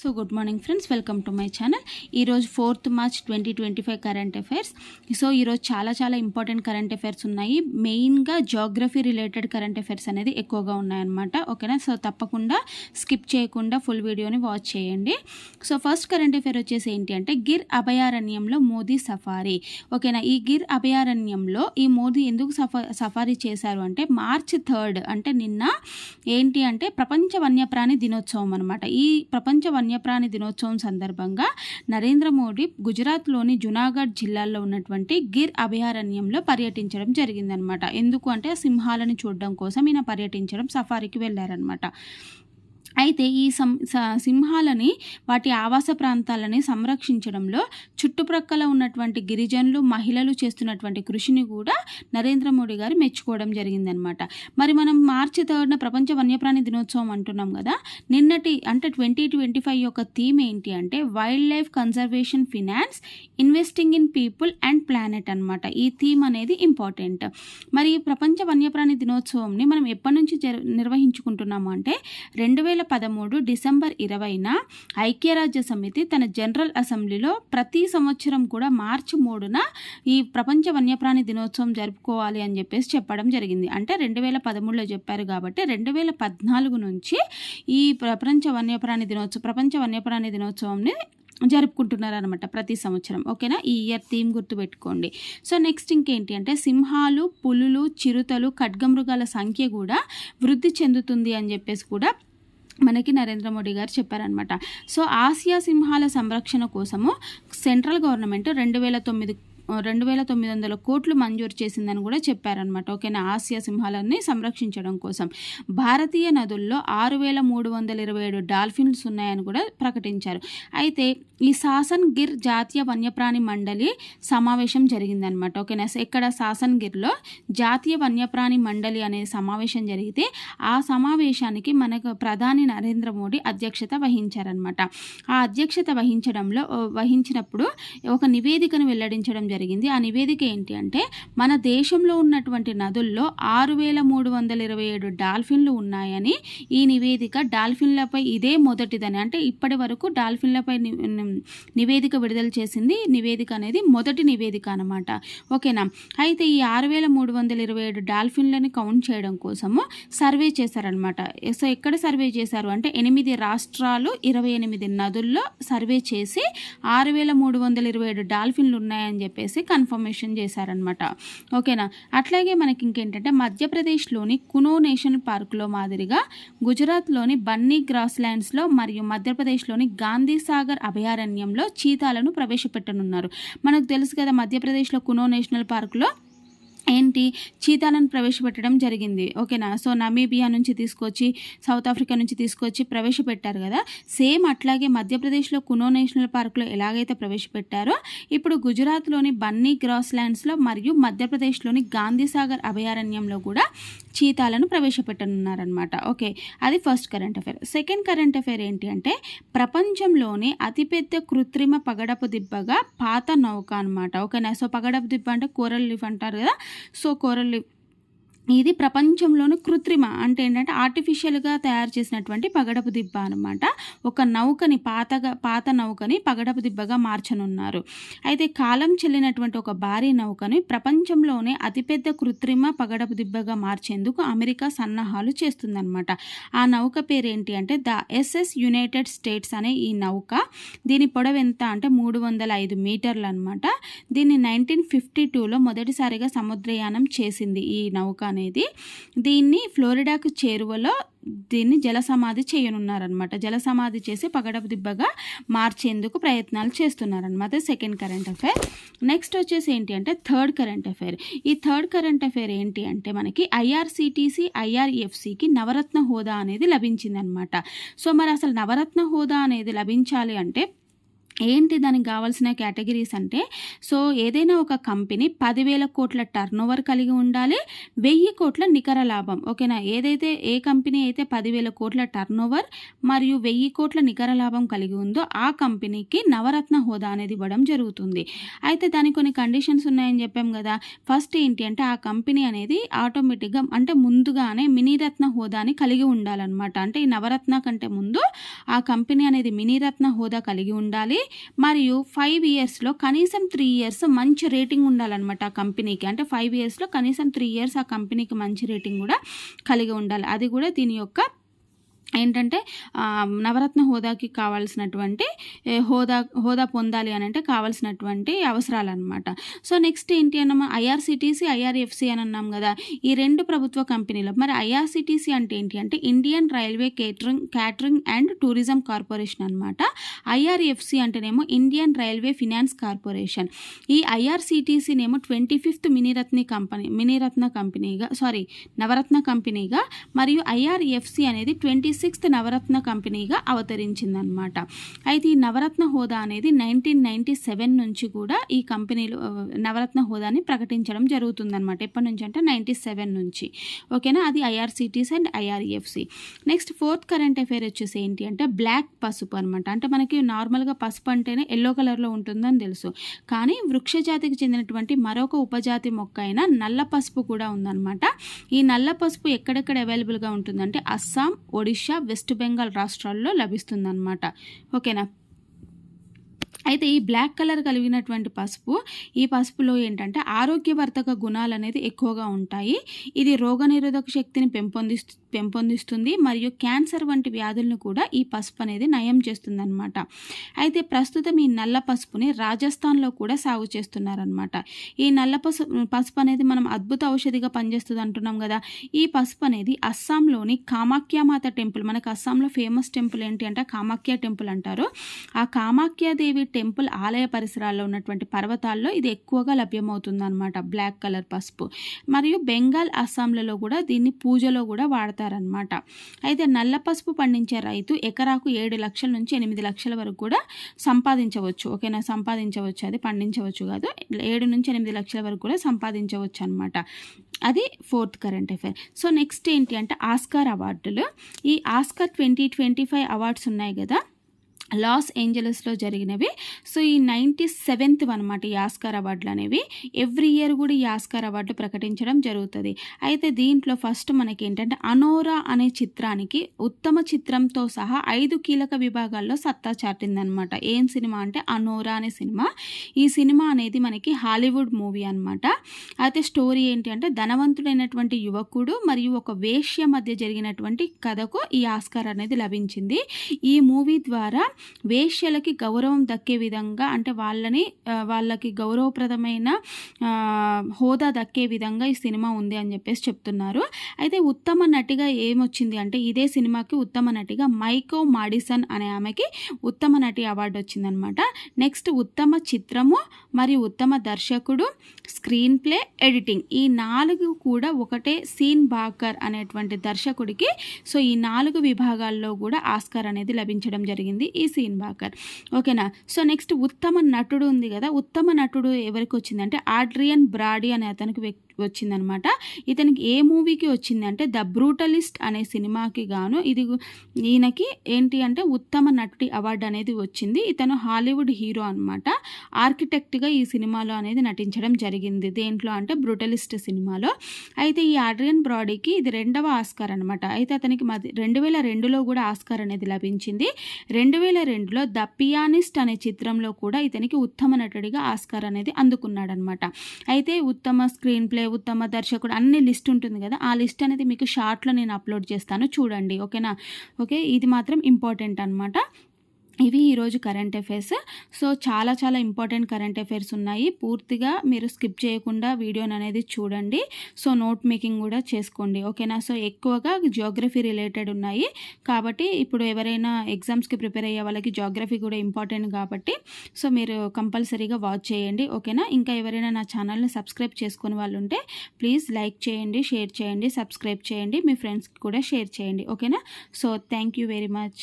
So good morning friends welcome to my channel ఈరోజు fourth March twenty twenty five current affairs. So ఈరోజు చాలా చాలా important current affairs ఉన్నాయి. మెయిన్గా geography related current affairs అనేది ఎక్కువగా ఉన్నాయన్నమాట. ఓకేనా? సో తప్పకుండా స్కిప్ చేయకుండా ఫుల్ వీడియోని వాచ్ చేయండి. సో ఫస్ట్ కరెంట్ అఫైర్ వచ్చేసి ఏంటి అంటే గిర్ అభయారణ్యంలో మోదీ సఫారీ. ఓకేనా? ఈ గిర్ అభయారణ్యంలో ఈ మోదీ ఎందుకు సఫా సఫారీ చేశారు అంటే మార్చ్ థర్డ్ అంటే నిన్న ఏంటి అంటే ప్రపంచ వన్యప్రాణి దినోత్సవం అనమాట ఈ ప్రపంచ వన్యప్రాణి దినోత్సవం సందర్భంగా నరేంద్ర మోడీ గుజరాత్లోని జునాగఢ్ జిల్లాలో ఉన్నటువంటి గిర్ అభయారణ్యంలో పర్యటించడం జరిగిందనమాట ఎందుకు అంటే సింహాలను చూడడం కోసం ఈయన పర్యటించడం సఫారీకి వెళ్ళారనమాట అయితే ఈ సం స- సింహాలని వాటి ఆవాస ప్రాంతాలని సంరక్షించడంలో చుట్టుప్రక్కల ఉన్నటువంటి గిరిజనులు మహిళలు చేస్తున్నటువంటి కృషిని కూడా నరేంద్ర మోడీ గారు మెచ్చుకోవడం జరిగిందనమాట. మరి మనం మార్చి థర్డ్న ప్రపంచ వన్యప్రాణి దినోత్సవం అంటున్నాం కదా నిన్నటి అంటే ట్వంటీ ట్వంటీ ఫైవ్ యొక్క థీమ్ ఏంటి అంటే wild life conservation finance investing in people and planet అన్నమాట ఈ థీమ్ అనేది ఇంపార్టెంట్. మరి ఈ ప్రపంచ వన్యప్రాణి దినోత్సవంని మనం ఎప్పటి నుంచి నిర్వహించుకుంటున్నాము అంటే రెండు వేల పదమూడు డిసెంబర్ ఇరవైన ఐక్యరాజ్య సమితి తన జనరల్ అసెంబ్లీలో ప్రతి సంవత్సరం కూడా మార్చి మూడున ఈ ప్రపంచ వన్యప్రాణి దినోత్సవం జరుపుకోవాలి అని చెప్పేసి చెప్పడం జరిగింది. అంటే రెండు వేల పదమూడులో చెప్పారు కాబట్టి రెండు వేల పద్నాలుగు నుంచి ఈ ప్రపంచ వన్యప్రాణి దినోత్సవం ప్రపంచ వన్యప్రాణి దినోత్సవంని జరుపుకుంటున్నారు అనమాట ప్రతి సంవత్సరం. ఓకేనా? ఈ ఇయర్ థీమ్ గుర్తుపెట్టుకోండి సో నెక్స్ట్ ఇంకేంటి అంటే సింహాలు పులులు చిరుతలు ఖడ్గమృగాల సంఖ్య కూడా వృద్ధి చెందుతుంది అని చెప్పేసి కూడా మనకి నరేంద్ర మోడీ గారు చెప్పారనమాట సో ఆసియా సింహాల సంరక్షణ కోసము సెంట్రల్ గవర్నమెంట్ రెండు వేల తొమ్మిది రెండు వేల తొమ్మిది వందల కోట్లు మంజూరు చేసిందని కూడా చెప్పారనమాట ఓకేనా? ఆసియా సింహాలన్నీ సంరక్షించడం కోసం. భారతీయ నదుల్లో ఆరు వేల మూడు వందల ఇరవై ఏడు డాల్ఫిన్స్ ఉన్నాయని కూడా ప్రకటించారు. అయితే ఈ సాసన్ గిర్ జాతీయ వన్యప్రాణి మండలి సమావేశం జరిగిందనమాట ఓకేనా? ఇక్కడ సాసన్ గిర్లో జాతీయ వన్యప్రాణి మండలి అనే సమావేశం జరిగితే ఆ సమావేశానికి మనకు ప్రధాని నరేంద్ర మోడీ అధ్యక్షత వహించారనమాట ఆ అధ్యక్షత వహించడంలో వహించినప్పుడు ఒక నివేదికను వెల్లడించడం జరిగింది. జరిగింది. ఆ నివేదిక ఏంటి అంటే మన దేశంలో ఉన్నటువంటి నదుల్లో ఆరు వేల మూడు వందల ఇరవై ఏడు డాల్ఫిన్లు ఉన్నాయని ఈ నివేదిక డాల్ఫిన్లపై ఇదే మొదటిదని అంటే ఇప్పటి వరకు డాల్ఫిన్లపై నివేదిక విడుదల చేసింది. నివేదిక అనేది మొదటి నివేదిక అనమాట ఓకేనా? అయితే ఈ ఆరు వేల మూడు వందల ఇరవై ఏడు డాల్ఫిన్లని కౌంట్ చేయడం కోసము సర్వే చేశారనమాట సో ఎక్కడ సర్వే చేశారు? అంటే ఎనిమిది రాష్ట్రాలు ఇరవై ఎనిమిది నదుల్లో సర్వే చేసి ఆరు వేల మూడు వందల ఇరవై ఏడు డాల్ఫిన్లు ఉన్నాయని చెప్పేసి కన్ఫర్మేషన్ చేశారనమాట ఓకేనా? అట్లాగే మనకి ఇంకేంటంటే మధ్యప్రదేశ్లోని కునో నేషనల్ పార్క్లో మాదిరిగా గుజరాత్లోని బన్నీ గ్రాస్ ల్యాండ్స్లో మరియు మధ్యప్రదేశ్లోని గాంధీ సాగర్ అభయారణ్యంలో చీతాలను ప్రవేశపెట్టనున్నారు. మనకు తెలుసు కదా మధ్యప్రదేశ్లో కునో నేషనల్ పార్క్లో ఏంటి? చీతాలను ప్రవేశపెట్టడం జరిగింది. ఓకేనా? సో నమీబియా నుంచి తీసుకొచ్చి సౌత్ ఆఫ్రికా నుంచి తీసుకొచ్చి ప్రవేశపెట్టారు కదా? సేమ్ అట్లాగే మధ్యప్రదేశ్లో కునో నేషనల్ పార్క్లో ఎలాగైతే ప్రవేశపెట్టారో ఇప్పుడు గుజరాత్లోని బన్నీ గ్రాస్ ల్యాండ్స్లో మరియు మధ్యప్రదేశ్లోని గాంధీసాగర్ అభయారణ్యంలో కూడా చీతాలను ప్రవేశపెట్టనున్నారనమాట ఓకే అది first current affair. Second current affair ఏంటి అంటే ప్రపంచంలోనే అతిపెద్ద కృత్రిమ పగడపు దిబ్బగా పాత నౌక అనమాట ఓకేనా? సో పగడపు దిబ్బ అంటే కోరల్ లీఫ్ అంటారు కదా? సో కోరల్ లీఫ్ ఇది ప్రపంచంలోని కృత్రిమ. అంటే ఏంటంటే ఆర్టిఫిషియల్గా తయారు చేసినటువంటి పగడపు దిబ్బ అనమాట ఒక నౌకని పాతగా పాత నౌకని పగడపు దిబ్బగా మార్చనున్నారు. అయితే కాలం చెల్లినటువంటి ఒక భారీ నౌకని ప్రపంచంలోనే అతిపెద్ద కృత్రిమ పగడపు దిబ్బగా మార్చేందుకు అమెరికా సన్నాహాలు చేస్తుందన్నమాట. ఆ నౌక పేరు ఏంటి అంటే ద ఎస్ఎస్ యునైటెడ్ స్టేట్స్ అనే ఈ నౌక. దీని పొడవు ఎంత అంటే మూడు వందల ఐదు మీటర్లు అనమాట దీన్ని నైన్టీన్ ఫిఫ్టీ టూలో మొదటిసారిగా సముద్రయానం చేసింది ఈ నౌక అనేది. అనేది దీన్ని ఫ్లోరిడాకు చేరువలో దీన్ని జల సమాధి చేయనున్నారనమాట జల సమాధి చేసి పగడపు దిబ్బగా మార్చేందుకు ప్రయత్నాలు చేస్తున్నారనమాట సెకండ్ కరెంట్ అఫైర్ నెక్స్ట్ వచ్చేసి ఏంటి అంటే థర్డ్ కరెంట్ అఫైర్ ఈ థర్డ్ కరెంట్ అఫైర్ ఏంటి అంటే మనకి ఐఆర్సిటీసీ ఐఆర్ఎఫ్సికి నవరత్న హోదా అనేది లభించిందనమాట సో మరి అసలు నవరత్న హోదా అనేది లభించాలి అంటే ఏంటి దానికి కావాల్సిన కేటగిరీస్ అంటే సో ఏదైనా ఒక కంపెనీ పదివేల కోట్ల టర్న్ ఓవర్ కలిగి ఉండాలి వెయ్యి కోట్ల నికర లాభం. ఓకేనా? ఏదైతే ఏ కంపెనీ అయితే పదివేల కోట్ల టర్న్ ఓవర్ మరియు వెయ్యి కోట్ల నికర లాభం కలిగి ఉందో ఆ కంపెనీకి నవరత్న హోదా అనేది ఇవ్వడం జరుగుతుంది. అయితే దానికి కొన్ని కండిషన్స్ ఉన్నాయని చెప్పాం కదా. ఫస్ట్ ఏంటి అంటే ఆ కంపెనీ అనేది ఆటోమేటిక్గా అంటే ముందుగానే మినీరత్న హోదాని కలిగి ఉండాలన్నమాట. అంటే ఈ నవరత్న కంటే ముందు ఆ కంపెనీ అనేది మినీరత్న హోదా కలిగి ఉండాలి మరియు ఫైవ్ ఇయర్స్లో కనీసం త్రీ ఇయర్స్ మంచి రేటింగ్ ఉండాలన్నమాట ఆ కంపెనీకి అంటే ఫైవ్ ఇయర్స్లో కనీసం త్రీ ఇయర్స్ ఆ కంపెనీకి మంచి రేటింగ్ కూడా కలిగి ఉండాలి. అది కూడా దీని యొక్క ఏంటంటే నవరత్న హోదాకి కావాల్సినటువంటి హోదా హోదా పొందాలి అని అంటే కావాల్సినటువంటి అవసరాలు అనమాట సో నెక్స్ట్ ఏంటి అన్నమా? ఐఆర్సిటీసీ ఐఆర్ఎఫ్సి అని అన్నాం కదా. ఈ రెండు ప్రభుత్వ కంపెనీలు మరి ఐఆర్సిటీసీ అంటే ఏంటి? అంటే Indian railway catering catering and tourism corporation అనమాట ఐఆర్ఎఫ్సి అంటేనేమో ఇండియన్ రైల్వే ఫినాన్స్ కార్పొరేషన్. ఈ ఐఆర్సిటీసీనేమో twenty fifth Miniratna company Miniratna కంపెనీగా sorry Navratna కంపెనీగా మరియు ఐఆర్ఎఫ్సి అనేది ట్వంటీ సిక్స్త్ నవరత్న కంపెనీగా అవతరించిందనమాట అయితే ఈ నవరత్న హోదా అనేది నైన్టీన్ నైన్టీ సెవెన్ నుంచి కూడా ఈ కంపెనీలు నవరత్న హోదాని ప్రకటించడం జరుగుతుందనమాట ఎప్పటి నుంచి అంటే నైంటీ సెవెన్ నుంచి. ఓకేనా? అది IRCTC and IRFC next fourth current affair వచ్చేసి ఏంటి అంటే బ్లాక్ పసుపు అనమాట అంటే మనకి నార్మల్గా పసుపు అంటేనే ఎల్లో కలర్లో ఉంటుందని తెలుసు. కానీ వృక్షజాతికి చెందినటువంటి మరొక ఉపజాతి మొక్క అయిన నల్ల పసుపు కూడా ఉందన్నమాట. ఈ నల్ల పసుపు ఎక్కడెక్కడ అవైలబుల్గా ఉంటుందంటే అస్సాం ఒడిషా ఒడిషా వెస్ట్ బెంగాల్ రాష్ట్రాల్లో లభిస్తుందన్నమాట. ఓకేనా? అయితే ఈ బ్లాక్ కలర్ కలిగినటువంటి పసుపు ఈ పసుపులో ఏంటంటే ఆరోగ్యవర్ధక గుణాలు అనేది ఎక్కువగా ఉంటాయి. ఇది రోగనిరోధక శక్తిని పెంపొందిస్తు పెంపొందిస్తుంది. మరియు క్యాన్సర్ వంటి వ్యాధులను కూడా ఈ పసుపు అనేది నయం చేస్తుందన్నమాట. అయితే ప్రస్తుతం ఈ నల్ల పసుపుని రాజస్థాన్లో కూడా సాగు చేస్తున్నారనమాట ఈ నల్ల పసుపు పసుపు అనేది మనం అద్భుత ఔషధిగా పనిచేస్తుంది అంటున్నాం కదా. ఈ పసుపు అనేది అస్సాంలోని కామాఖ్యామాత టెంపుల్ మనకు అస్సాంలో ఫేమస్ టెంపుల్ ఏంటి అంటే కామాఖ్య టెంపుల్ అంటారు. ఆ కామాఖ్యాదేవి టెంపుల్ ఆలయ పరిసరాల్లో ఉన్నటువంటి పర్వతాల్లో ఇది ఎక్కువగా లభ్యమవుతుంది అనమాట బ్లాక్ కలర్ పసుపు. మరియు బెంగాల్ అస్సాంలలో కూడా దీన్ని పూజలో కూడా వాడతారు. వాడతారనమాట అయితే నల్ల పసుపు పండించే రైతు ఎకరాకు ఏడు లక్షల నుంచి ఎనిమిది లక్షల వరకు కూడా సంపాదించవచ్చు. ఓకేనా? సంపాదించవచ్చు. అది పండించవచ్చు కాదు. ఏడు నుంచి ఎనిమిది లక్షల వరకు కూడా సంపాదించవచ్చు అనమాట అది fourth current affair. So next ఏంటి అంటే ఆస్కార్ అవార్డులు. ఈ Oscar twenty twenty five awards ఉన్నాయి కదా. లాస్ ఏంజలస్లో జరిగినవి. సో ఈ నైంటీ సెవెంత్ అనమాట ఈ ఆస్కార్ అవార్డులు అనేవి. ఎవ్రీ ఇయర్ కూడా ఈ ఆస్కార్ అవార్డు ప్రకటించడం జరుగుతుంది. అయితే దీంట్లో ఫస్ట్ మనకి ఏంటంటే అనోరా అనే చిత్రానికి ఉత్తమ చిత్రంతో సహా ఐదు కీలక విభాగాల్లో సత్తా చాటిందనమాట ఏం సినిమా అంటే అనోరా అనే సినిమా. ఈ సినిమా అనేది మనకి హాలీవుడ్ మూవీ అనమాట అయితే స్టోరీ ఏంటి అంటే ధనవంతుడైనటువంటి యువకుడు మరియు ఒక వేష్య మధ్య జరిగినటువంటి కథకు ఈ ఆస్కార్ అనేది లభించింది. ఈ మూవీ ద్వారా వేష్యలకి గౌరవం దక్కే విధంగా అంటే వాళ్ళని వాళ్ళకి గౌరవప్రదమైన హోదా దక్కే విధంగా ఈ సినిమా ఉంది అని చెప్పేసి చెప్తున్నారు. అయితే ఉత్తమ నటిగా ఏమొచ్చింది అంటే ఇదే సినిమాకి ఉత్తమ నటిగా మైకో మాడిసన్ అనే ఆమెకి ఉత్తమ నటి అవార్డు వచ్చిందనమాట. నెక్స్ట్ ఉత్తమ చిత్రము మరియు ఉత్తమ దర్శకుడు స్క్రీన్ ప్లే ఎడిటింగ్. ఈ నాలుగు కూడా ఒకటే సీన్ బాకర్ అనేటువంటి దర్శకుడికి సో ఈ నాలుగు విభాగాల్లో కూడా ఆస్కార్ అనేది లభించడం జరిగింది. ఈ సీన్ బాకర్ ఓకేనా? సో నెక్స్ట్ ఉత్తమ నటుడు ఉంది కదా ఉత్తమ నటుడు ఎవరికి వచ్చిందంటే ఆడ్రియన్ బ్రాడీ అనే అతనికి వచ్చిందనమాట. ఇతనికి ఏ మూవీకి వచ్చింది అంటే ద బ్రూటలిస్ట్ అనే సినిమాకి గాను ఇది ఈయనకి ఏంటి అంటే ఉత్తమ నటుడి అవార్డు అనేది వచ్చింది. ఇతను హాలీవుడ్ హీరో అనమాట ఆర్కిటెక్ట్గా ఈ సినిమాలో అనేది నటించడం జరిగింది. దేంట్లో అంటే బ్రూటలిస్ట్ సినిమాలో. అయితే ఈ ఆడ్రియన్ బ్రాడీకి ఇది రెండవ ఆస్కార్ అనమాట అయితే అతనికి మది రెండు వేల రెండులో కూడా ఆస్కార్ అనేది లభించింది. రెండు వేల రెండులో ద పియానిస్ట్ అనే చిత్రంలో కూడా ఇతనికి ఉత్తమ నటుడిగా ఆస్కార్ అనేది అందుకున్నాడనమాట. అయితే ఉత్తమ స్క్రీన్ ప్లే ఉత్తమ దర్శకుడు అన్ని లిస్ట్ ఉంటుంది కదా ఆ లిస్ట్ అనేది మీకు షార్ట్లో నేను అప్లోడ్ చేస్తాను చూడండి ఓకేనా? ఓకే ఇది మాత్రం ఇంపార్టెంట్ అనమాట. ఇవి ఈరోజు కరెంట్ అఫైర్స్ సో చాలా చాలా ఇంపార్టెంట్ కరెంట్ అఫైర్స్ ఉన్నాయి. పూర్తిగా మీరు స్కిప్ చేయకుండా వీడియోని అనేది చూడండి. సో నోట్ మేకింగ్ కూడా చేసుకోండి. ఓకేనా సో ఎక్కువగా జియోగ్రఫీ రిలేటెడ్ ఉన్నాయి. కాబట్టి ఇప్పుడు ఎవరైనా ఎగ్జామ్స్కి ప్రిపేర్ అయ్యే వాళ్ళకి జియోగ్రఫీ కూడా ఇంపార్టెంట్ కాబట్టి సో మీరు కంపల్సరీగా వాచ్ చేయండి. ఓకేనా ఇంకా ఎవరైనా నా ఛానల్ని సబ్స్క్రైబ్ చేసుకునే వాళ్ళు ఉంటే ప్లీజ్ లైక్ చేయండి షేర్ చేయండి సబ్స్క్రైబ్ చేయండి. మీ ఫ్రెండ్స్కి కూడా షేర్ చేయండి. ఓకేనా so thank you very much